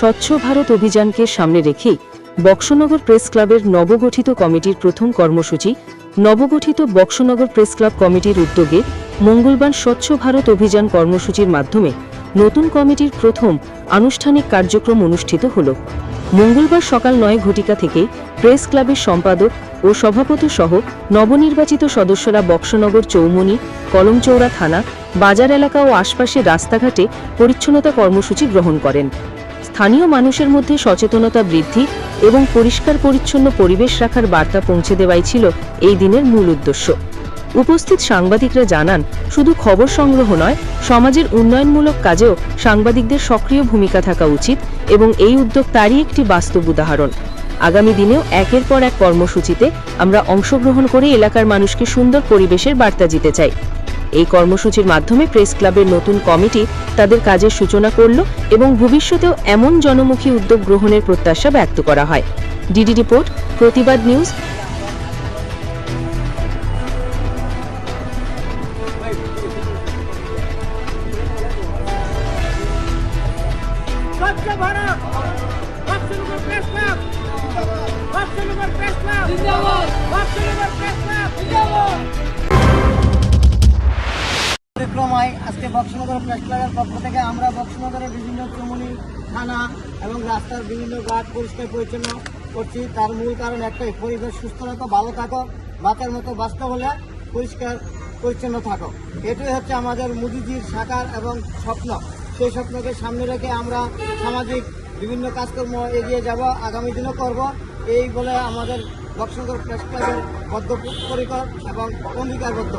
স্বচ্ছ ভারত অভিযানকে সামনে রেখেই বক্সনগর প্রেস ক্লাবের নবগঠিত কমিটির প্রথম কর্মসূচি, নবগঠিত বক্সনগর প্রেস ক্লাব কমিটির উদ্যোগে মঙ্গলবার স্বচ্ছ ভারত অভিযান কর্মসূচির মাধ্যমে নতুন কমিটির প্রথম আনুষ্ঠানিক কার্যক্রম অনুষ্ঠিত হল। মঙ্গলবার সকাল নয় ঘটিকা থেকে প্রেস ক্লাবের সম্পাদক ও সভাপতি সহ নবনির্বাচিত সদস্যরা বক্সনগর চৌমনি, কলমচৌড়া থানা, বাজার এলাকা ও আশপাশের রাস্তাঘাটে পরিচ্ছন্নতা কর্মসূচি গ্রহণ করেন। স্থানীয় মানুষের মধ্যে সচেতনতা বৃদ্ধি এবং পরিষ্কার পরিচ্ছন্ন পরিবেশ রাখার বার্তা পৌঁছে দেওয়াই ছিল এই দিনের মূল উদ্দেশ্য। উপস্থিত সাংবাদিকরা জানান, শুধু খবর সংগ্রহ নয়, সমাজের উন্নয়নমূলক কাজেও সাংবাদিকদের সক্রিয় ভূমিকা থাকা উচিত এবং এই উদ্যোগ তারই একটি বাস্তব উদাহরণ। আগামী দিনেও একের পর এক কর্মসূচিতে আমরা অংশগ্রহণ করে এলাকার মানুষকে সুন্দর পরিবেশের বার্তা দিতে চাই। এই কর্মসূচির মাধ্যমে প্রেস ক্লাবের নতুন কমিটি তাদের কাজের সূচনা করল এবং ভবিষ্যতেও এমন জনমুখী উদ্যোগ গ্রহণের প্রত্যাশা ব্যক্ত করা হয়। ডিডি রিপোর্ট, প্রতিবাদ নিউজ। পরিক্রমায় আজকে বক্সনগর প্রেস ক্লাবের পক্ষ থেকে আমরা বক্সনগরের বিভিন্ন চুমুনি থানা এবং রাস্তার বিভিন্ন গাছ পরিষ্কার পরিচ্ছন্ন করছি। তার মূল কারণ একটাই, পরিবেশ সুস্থ রাখো ভালো থাকো, বাঁচার মতো বাঁচতে হলে পরিষ্কার পরিচ্ছন্ন থাকো। এটাই হচ্ছে আমাদের মোদিজির সাকার এবং স্বপ্ন। সেই স্বপ্নকে সামনে রেখে আমরা সামাজিক বিভিন্ন কাজকর্ম এগিয়ে যাব, আগামী দিনও করব। এই বলে আমাদের বক্সনগর প্রেস ক্লাবের বদ্ধপরিকর এবং অঙ্গীকারবদ্ধ।